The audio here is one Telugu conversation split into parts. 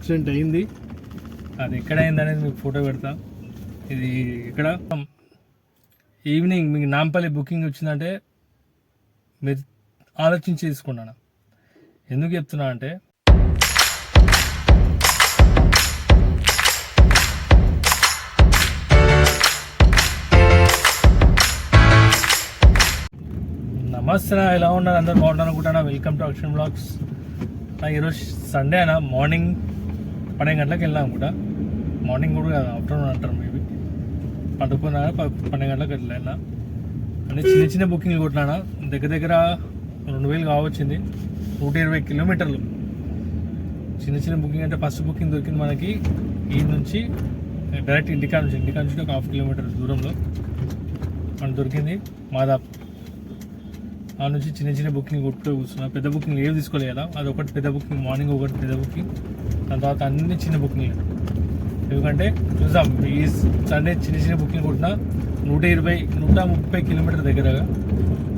యాక్సిడెంట్ అయింది. అది ఎక్కడ అనేది మీకు ఫోటో పెడతా. ఇది ఇక్కడ. ఈవినింగ్ మీకు నాంపల్లి బుకింగ్ వచ్చిందంటే మీరు ఆలోచించి తీసుకున్నాను ఎందుకు చెప్తున్నా అంటే నమస్తే ఎలా ఉన్నారు? అందరు బాగుంటారు అనుకుంటున్నా వెల్కమ్ టు అక్షన్ బ్లాగ్స్. నా ఈరోజు సండే అన్న మార్నింగ్ పన్నెండు గంటలకు వెళ్ళాం కూడా మార్నింగ్ కూడా కాదు ఆఫ్టర్నూన్ అంటారు మేబీ. పడుకున్నా పన్నెండు గంటలకు వెళ్ళా అంటే చిన్న చిన్న బుకింగ్లు కొట్టినా దగ్గర దగ్గర రెండు వేలు కావచ్చింది. నూట ఇరవై కిలోమీటర్లు. చిన్న చిన్న బుకింగ్ అంటే ఫస్ట్ బుకింగ్ దొరికింది మనకి ఈ నుంచి డైరెక్ట్ ఇంటికా నుంచి. ఇంటికా నుంచి ఒక హాఫ్ కిలోమీటర్ దూరంలో మనకు దొరికింది మాదాప్. ఆ నుంచి చిన్న చిన్న బుకింగ్ కొట్టుకో కూర్చున్నా. పెద్ద బుకింగ్ ఏవి తీసుకోలేదా అది ఒకటి పెద్ద బుకింగ్ మార్నింగ్ ఒకటి పెద్ద బుకింగ్ దాని తర్వాత అన్ని చిన్న బుకింగ్ ఎందుకంటే చూద్దాం ఈ సండే చిన్న చిన్న బుకింగ్ కొట్టినా నూట ఇరవై నూట ముప్పై కిలోమీటర్ దగ్గరగా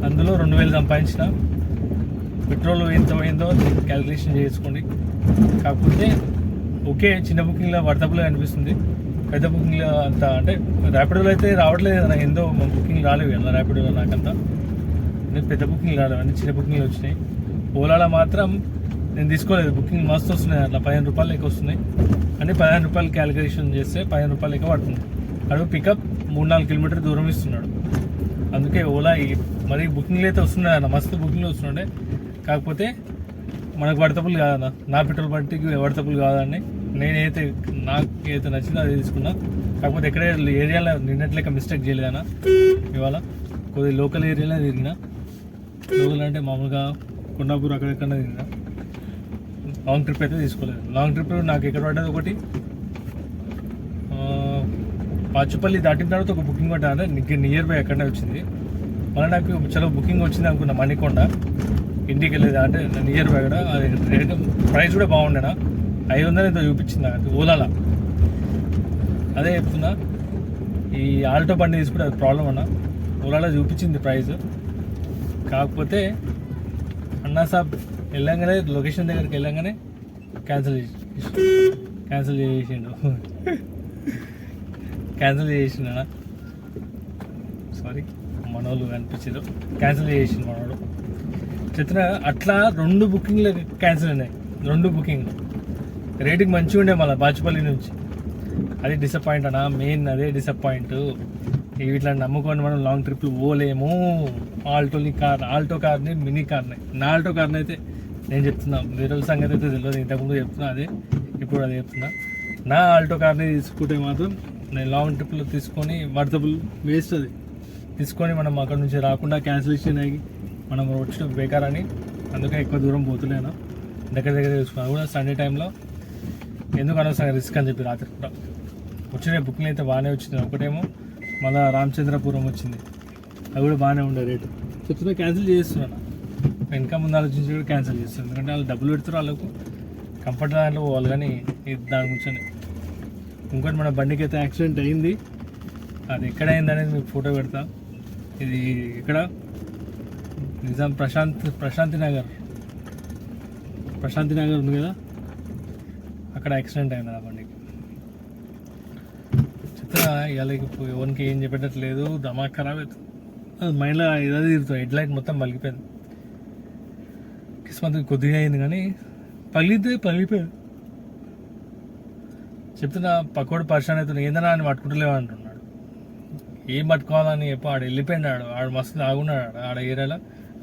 అందులో రెండు వేలు సంపాదించిన. పెట్రోల్ ఎంత పోయిందో క్యాలిక్యులేషన్ చేసుకోండి. కాకపోతే ఓకే చిన్న బుకింగ్లో వర్తబుల్గా అనిపిస్తుంది పెద్ద బుకింగ్లో అంత అంటే ర్యాపిడోలో అయితే రావట్లేదు నాకు ఎంతో బుకింగ్ రాలేవు కదా ర్యాపిడోలో నాకంతా. నేను పెద్ద బుకింగ్ రాలేదు అన్ని చిన్న బుకింగ్లు వచ్చినాయి. ఓలాలో మాత్రం నేను తీసుకోలేదు. బుకింగ్ మస్తు వస్తున్నాయి. అట్లా పదిహేను రూపాయలు లెక్క వస్తున్నాయి. అంటే పదిహేను రూపాయలు క్యాలిక్యులేషన్ చేస్తే పదిహేను రూపాయలు లెక్క పడుతుంది. అడుగు పికప్ మూడు నాలుగు కిలోమీటర్ దూరం ఇస్తున్నాడు. అందుకే ఓలా మరి బుకింగ్లు అయితే వస్తున్నాయి అన్న. మస్తు బుకింగ్లు వస్తుండే కాకపోతే మనకు వర్తబుల్ కాదన్న. నా పెట్రోల్ బండికి వర్తబుల్ కాదండి. నేనైతే నాకు ఏదైతే నచ్చిందో అది తీసుకున్నా. కాకపోతే ఎక్కడ ఏరియాలో నిన్నట్లేక మిస్టేక్ చేయలేదన్నా. ఇవాళ కొద్దిగా లోకల్ ఏరియాలో తిరిగినా. రోజులు అంటే మామూలుగా కొండాపూర్ అక్కడెక్కడ తిన్నా లాంగ్ ట్రిప్ అయితే తీసుకోలేదు. లాంగ్ ట్రిప్ నాకు ఎక్కడ పడ్డది ఒకటి? పాచుపల్లి దాటిన తర్వాత ఒక బుకింగ్ పడ్డా నీకు నియర్ బై ఎక్కడనే వచ్చింది. మళ్ళీ నాకు చాలా బుకింగ్ వచ్చింది అనుకున్నా మణికొండ. ఇంటికి వెళ్ళేది అంటే నియర్ బై కూడా అది రేట్ ప్రైస్ కూడా బాగుండేనా? ఐదు వందలు ఎంతో చూపించింది నాకు. ఓలాలా. అదే చెప్తున్నా. ఈ ఆల్టో బండి తీసుకుంటే అది ప్రాబ్లం అన్న. ఓలాలో చూపించింది ప్రైస్ కాకపోతే అన్నా సాబ్ వెళ్ళంగానే లొకేషన్ దగ్గరికి వెళ్ళంగానే క్యాన్సిల్ చేసి క్యాన్సిల్ చేసిండు. క్యాన్సిల్ చేసిండు సారీ మనోళ్ళు అనిపించారు క్యాన్సిల్ చేసిండు మనోడు. చెప్తున్న అట్లా రెండు బుకింగ్లు క్యాన్సిల్ అయినాయి. రెండు బుకింగ్లు. రేటింగ్ మంచిగా ఉండే మళ్ళీ బాచుపల్లి నుంచి. అది డిసప్పాయింట్ అన్నా మెయిన్ అదే డిసప్పాయింట్ ఇట్లా నమ్ముకొని మనం లాంగ్ ట్రిప్లు పోలేము. ఆల్టోని కార్ ఆల్టో కార్ని మినీ కార్ని. నా ఆల్టో కార్ని అయితే నేను చెప్తున్నా. వేరే సంగతి అయితే తెలియదు. ఇంతకుముందు చెప్తున్నా అదే ఇప్పుడు అదే చెప్తున్నా. నా ఆల్టో కార్ని తీసుకుంటే మాత్రం నేను లాంగ్ ట్రిప్లో తీసుకొని వర్తబుల్ వేస్ట్ అది. తీసుకొని మనం అక్కడ నుంచి రాకుండా క్యాన్సిలేషన్ అయ్యి మనం వచ్చిన బేకారని అందుకే ఎక్కువ దూరం పోతున్నాను దగ్గర దగ్గర చూసుకున్నాను కూడా సండే టైంలో ఎందుకు అనవసరంగా రిస్క్ అని చెప్పి రాత్రి కూడా. వచ్చిన బుకింగ్ అయితే బాగానే వచ్చింది ఒకటేమో మళ్ళా రామచంద్రపురం వచ్చింది. అది కూడా బాగానే ఉండే రేటు. చెప్తున్నా క్యాన్సిల్ చేస్తున్నాను ఇంకా ముందు ఆలోచించి కూడా క్యాన్సిల్ చేస్తాను ఎందుకంటే వాళ్ళు డబ్బులు పెడతారు వాళ్ళకు. కంఫర్ట్ దాంట్లో పోవాలి కానీ ఇది దాని కూర్చొని. ఇంకోటి మన బండికి అయితే యాక్సిడెంట్ అయింది. అది ఎక్కడ అనేది మీకు ఫోటో పెడతా. ఇది ఇక్కడ నిజాం ప్రశాంత్ ప్రశాంతి నగర్. ప్రశాంతి నగర్ ఉంది కదా? అక్కడ యాక్సిడెంట్ అయింది ఆ బండికి. చెప్తా ఇవాళ ఎవరికి ఏం చెప్పేటట్లేదు. దమాక్ ఖరాబ్ అవుతుంది అది మైండ్లో ఇదే తీరుతుంది హెడ్ లైట్ మొత్తం పలిగిపోయింది కిస్మత్ కొద్దిగా అయింది కానీ పగిలితే పగిలిపోయింది. చెప్తున్నా పక్కోడు పరిశాన్ అవుతున్నాయి ఏందన్నా అని పట్టుకుంటలేవు అంటున్నాడు. ఏం పట్టుకోవాలని చెప్పి ఆడు వెళ్ళిపోయినాడు ఆడు. మస్తు ఆగున్నాడు ఆడ. ఏరియాలో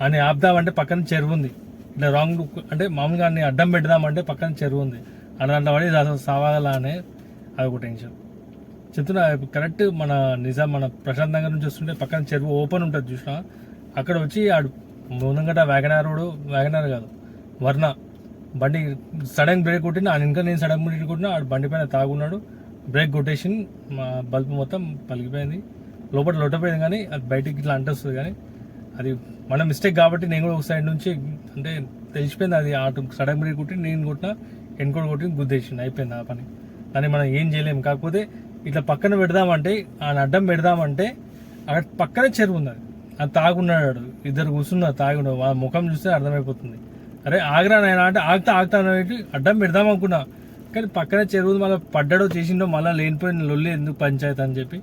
అని ఆపుదామంటే పక్కన చెరువు ఉంది. ఇట్లా రాంగ్ అంటే మామూలుగా అన్ని అడ్డం పెడదామంటే పక్కన చెరువు ఉంది. అదంతా పడి అసలు సావాలా అనే అదొక టెన్షన్ చెప్తున్నా కరెక్ట్ మన నిజాం మన ప్రశాంత్ నగర్ నుంచి వస్తుంటే పక్కన చెరువు ఓపెన్ ఉంటుంది చూసినా? అక్కడ వచ్చి ఆడు ముందంగట వ్యాగనార్ రోడ్ వ్యాగనార్ కాదు వర్ణ. బండి సడన్ బ్రేక్ కొట్టిన ఆయన ఇంకా నేను సడన్ బ్రేక్ కొట్టినా ఆడు బండి పైన తాగున్నాడు. బ్రేక్ కొట్టేసి మా బల్బ్ మొత్తం పలిగిపోయింది లోపల లొట్టపోయింది కానీ అది బయటికి ఇట్లా అంటొస్తుంది కానీ అది మన మిస్టేక్ కాబట్టి నేను కూడా ఒక సైడ్ నుంచి అంటే తెలిసిపోయింది అది ఆటో సడన్ బ్రేక్ కొట్టి నేను కొట్టిన ఎన్కోడ్ కొట్టి గుద్దేసింది అయిపోయింది ఆ పని. దాన్ని మనం ఏం చేయలేము కాకపోతే ఇట్లా పక్కన పెడదామంటే ఆయన అడ్డం పెడదామంటే అక్కడ పక్కనే చెరువు ఉంది అది తాగున్నాడు ఇద్దరు కూర్చున్నారు తాగున్నాడు. వాళ్ళ ముఖం చూస్తే అర్థమైపోతుంది. అరే ఆగరా నాయనా అంటే ఆగుతా ఆగుతా అడ్డం పెడదాం అనుకున్నా. కానీ పక్కన చెరువు మళ్ళీ పడ్డాడో చేసిండో మళ్ళీ లేనిపోయిన లొల్లి ఎందుకు పంచాయతీ అని చెప్పి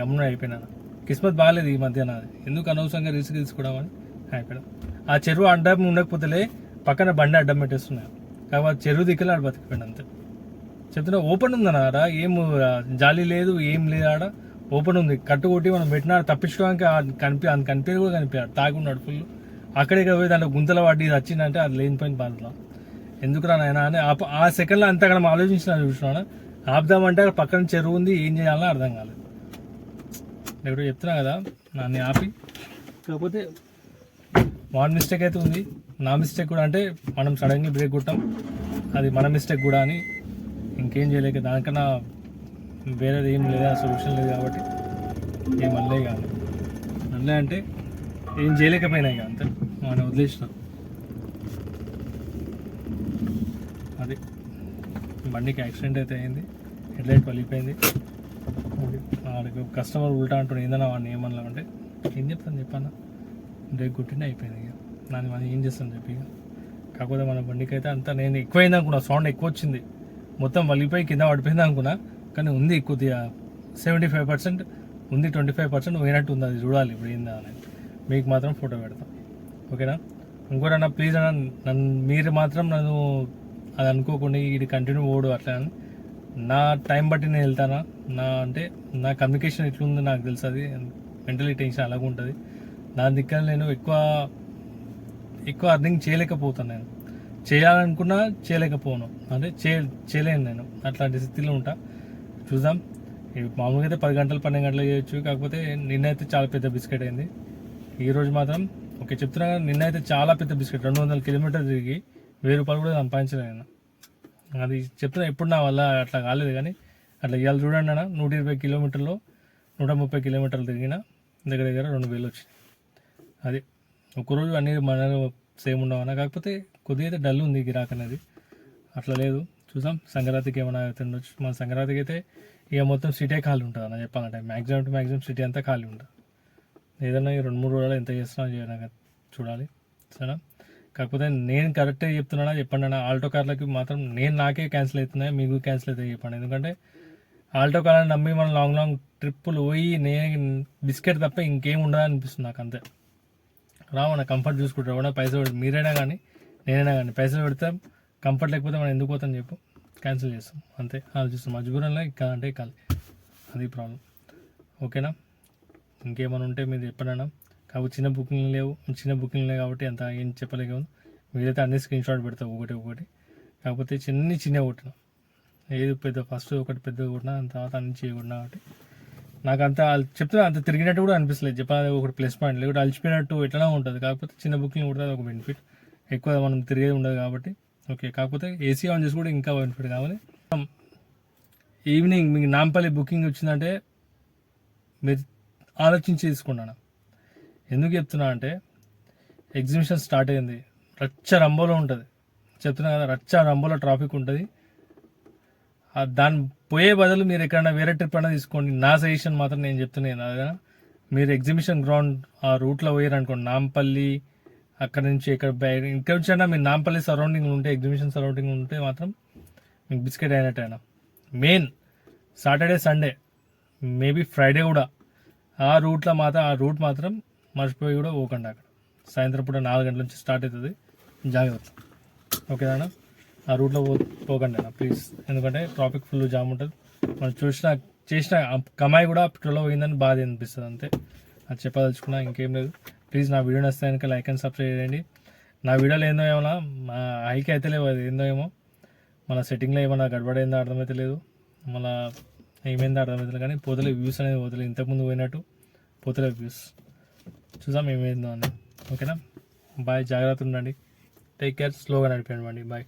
గమనం అయిపోయినాను కిస్మత్ బాగాలేదు ఈ మధ్య నాది. ఎందుకు అనవసరంగా రిస్క్ తీసుకోవడం అయిపోయినా. ఆ చెరువు అడ్డం ఉండకపోతేలే పక్కన బండి అడ్డం పెట్టేస్తున్నాను కాబట్టి చెరువు దిక్కులు ఆడ బతికిపోయింది అంతే. చెప్తున్నా ఓపెన్ ఉందన్నారా ఏం జాలి లేదు ఏం లేదు ఆడ. ఓపెన్ ఉంది. కట్టు కొట్టి మనం పెట్టినా తప్పించుకోవడానికి కనిపి అది కనిపించదు కూడా కనిపించారు తాగున్నాడు ఫుల్ అక్కడే పోయి దాంట్లో గుంతల పడ్డి ఇది వచ్చిందంటే అది లేనిపోయిన బాధలో ఎందుకురా నాయన అని ఆ సెకండ్లో అంతా అక్కడ ఆలోచించిన చూసినాను ఆపుదామంటే అక్కడ పక్కన చెరువు ఉంది ఏం చేయాలని అర్థం కాలేదు. ఇప్పుడు చెప్తున్నా కదా నన్ను ఆపి. కాకపోతే వాన్ మిస్టేక్ అయితే ఉంది. నా మిస్టేక్ కూడా అంటే మనం సడన్గా బ్రేక్ కొట్టాం. అది మన మిస్టేక్ కూడా అని ఇంకేం చేయలేక దానికన్నా వేరేది ఏం లేదా సొల్యూషన్ లేదు కాబట్టి ఏం అల్లే కాదు అల్లే అంటే ఏం చేయలేకపోయినా ఇక అంతే మనం వదిలేసిన అది. బండికి యాక్సిడెంట్ అయితే అయింది హెడ్లైట్ పలిపోయింది వాడికి కస్టమర్ ఉల్టా అంటాడు ఏందన్నా వాడిని ఏమన్నా అంటే ఏం చెప్తాను చెప్పాను బ్రేక్ కొట్టిండే అయిపోయింది ఇక. దాన్ని మనం ఏం చేస్తాను చెప్పి ఇక. కాకపోతే మన బండికి అయితే అంతా నేను ఎక్కువైంది అనుకున్నా సౌండ్ ఎక్కువ వచ్చింది. మొత్తం వలిపోయి కింద పడిపోయింది అనుకున్నా. కానీ ఉంది కొద్దిగా సెవెంటీ ఫైవ్ పర్సెంట్ ఉంది ట్వంటీ ఫైవ్ పర్సెంట్ పోయినట్టు ఉంది. అది చూడాలి ఇప్పుడు ఏందా అని మీకు మాత్రం ఫోటో పెడతాం. ఓకేనా ఇంకోటన్నా ప్లీజ్ అన్న నన్ను మీరు మాత్రం నన్ను అది అనుకోకుండా ఇది కంటిన్యూ పోడు అట్లా అని. నా టైం బట్టి నేను వెళ్తానా? నా అంటే నా కమ్యూనికేషన్ ఎట్లుందో నాకు తెలుసు అది. మెంటలీ టెన్షన్ అలాగ ఉంటుంది నా దిక్కన నేను ఎక్కువ ఎక్కువ అర్నింగ్ చేయలేకపోతాను నేను. చేయాలనుకున్నా చేయలేకపోను. అంటే చే చేయలేను నేను. అట్లాంటి స్థితిలో ఉంటా. చూద్దాం. మామూలుగా అయితే పది గంటలు పన్నెండు గంటలు చేయొచ్చు. కాకపోతే నిన్నైతే చాలా పెద్ద బిస్కెట్ అయింది. ఈరోజు మాత్రం ఓకే చెప్తున్నా నిన్న నిన్నైతే చాలా పెద్ద బిస్కెట్. రెండు వందల కిలోమీటర్లు తిరిగి వెయ్యి రూపాయలు కూడా సంపాదించలేను అది చెప్తున్నా ఎప్పుడు నా వల్ల అట్లా కాలేదు కానీ అట్లా ఇవాళ చూడండి అన్న నూట ఇరవై కిలోమీటర్లు నూట ముప్పై కిలోమీటర్లు తిరిగిన దగ్గర దగ్గర రెండు వేలు వచ్చింది అది ఒకరోజు అన్ని మన సేమ్ ఉండవన్నా కాకపోతే కొద్దిగా అయితే డల్ ఉంది గిరాక్ అనేది. అట్లా లేదు. చూసాం సంక్రాంతికి ఏమైనా తినొచ్చు. మన సంక్రాంతికి అయితే ఇక మొత్తం సిటీ ఖాళీ ఉంటుంది అన్న చెప్పాలంటే. మ్యాక్సిమం టు మ్యాక్సిమం సిటీ అంతా ఖాళీ ఉంటుంది. ఏదైనా ఈ రెండు మూడు రోజులు ఎంత చేస్తున్నా చేయడానికి చూడాలి. సరేనా? కాకపోతే నేను కరెక్టే చెప్తున్నానా చెప్పండి అన్న. ఆల్టో కార్లకి మాత్రం నేను నాకే క్యాన్సిల్ అవుతున్నాయి? మీకు క్యాన్సిల్ అవుతాయి చెప్పండి. ఎందుకంటే ఆల్టో కార్ని నమ్మి మనం లాంగ్ లాంగ్ ట్రిప్పులు పోయి నేను బిస్కెట్ తప్ప ఇంకేం ఉండదు అనిపిస్తుంది నాకు అంతే. రావణ కంఫర్ట్ చూసుకుంటారు కూడా పైసలు మీరైనా కానీ నేనైనా కానీ పైసలు పెడతాం కంఫర్ట్ లేకపోతే మనం ఎందుకు పోతాం చెప్పు. క్యాన్సిల్ చేస్తాం. అంతే ఆలోచిస్తాం. మజ్బూరంలో ఇక్కడ అంటే అది ప్రాబ్లం ఓకేనా? ఇంకేమైనా ఉంటే మీరు చెప్పనన్నా. కాబట్టి చిన్న బుకింగ్ లేవు. చిన్న బుకింగ్ లేవు కాబట్టి అంత ఏం చెప్పలేక మీరైతే అన్ని స్క్రీన్ షాట్ పెడతాం ఒకటి ఒకటి. కాకపోతే చిన్ని చిన్న కొట్టిన. ఏది పెద్ద ఫస్ట్ ఒకటి పెద్ద కొట్టినా దాని తర్వాత అన్ని చేయకుండా కాబట్టి. నాకు అంత చెప్తే అంత తిరిగినట్టు కూడా అనిపిస్తలేదు. చెప్పాలి ఒకటి ప్లస్ పాయింట్ లేకపోతే అలిచిపోయినట్టు ఎట్లా ఉంటుంది. కాకపోతే చిన్న బుకింగ్ కూడా ఒక బెనిఫిట్ ఎక్కువ మనం తిరిగేది ఉండదు కాబట్టి. ఓకే కాకపోతే ఏసీ ఆన్ చేసి కూడా ఇంకా బెనిఫిట్ కావాలి. Um, ఈవినింగ్ మీకు నాంపల్లి బుకింగ్ వచ్చిందంటే మీరు ఆలోచించి తీసుకున్నాను ఎందుకు చెప్తున్నా అంటే ఎగ్జిబిషన్ స్టార్ట్ అయింది. రచ్చ రంబోలో ఉంటుంది. చెప్తున్నా కదా రచ్చ రంబోలో ట్రాఫిక్ ఉంటుంది. దాని పోయే బదులు మీరు ఎక్కడైనా వేరే ట్రిప్ అయినా తీసుకోండి. నా సజెషన్ మాత్రం నేను చెప్తున్నాను అదే మీరు ఎగ్జిబిషన్ గ్రౌండ్ ఆ రూట్లో పోయారు అనుకోండి నాంపల్లి అక్కడ నుంచి ఇక్కడ బయట ఇక్కడ నుంచి అయినా మీరు నాంపల్లి సరౌండింగ్ ఉంటే ఎగ్జిబిషన్ సరౌండింగ్ ఉంటే మాత్రం మీకు biscuit అయినట్టేనా main Saturday Sunday maybe Friday కూడా ఆ రూట్లో మాత్రం ఆ రూట్ మాత్రం మర్చిపోయి కూడా పోకండి అక్కడ. సాయంత్రం పూట నాలుగు గంటల నుంచి స్టార్ట్ అవుతుంది. జాగ్రత్త ఓకేనా ఆ రూట్లో పో పోకండి అన్న ప్లీజ్ ఎందుకంటే ట్రాఫిక్ ఫుల్ జామ్ ఉంటుంది. మనం చూసిన చేసిన కమాయి కూడా పెట్రోల్ పోయిందని బాధ అనిపిస్తుంది అంతే. అది చెప్పదలుచుకున్నా ఇంకేం లేదు. ప్లీజ్ నా వీడియో నచ్చితే కనుక లైక్ అండ్ సబ్స్క్రైబ్ చేయండి. నా వీడియోలో ఏందో ఏమన్నా మా హైకి అయితే లేవు అది ఏందో ఏమో. మన సెట్టింగ్లో ఏమన్నా గడబడైందో అర్థమైతే లేదు. మళ్ళా ఏమైందో అర్థమవుతుంది కానీ పోతలే వ్యూస్ అనేది పోతలే. ఇంతకుముందు పోయినట్టు పోతలే వ్యూస్ చూసాం ఏమైందో అని. ఓకేనా? బాయ్ జాగ్రత్త ఉండండి. టేక్ కేర్ స్లోగా నడిపండి బాయ్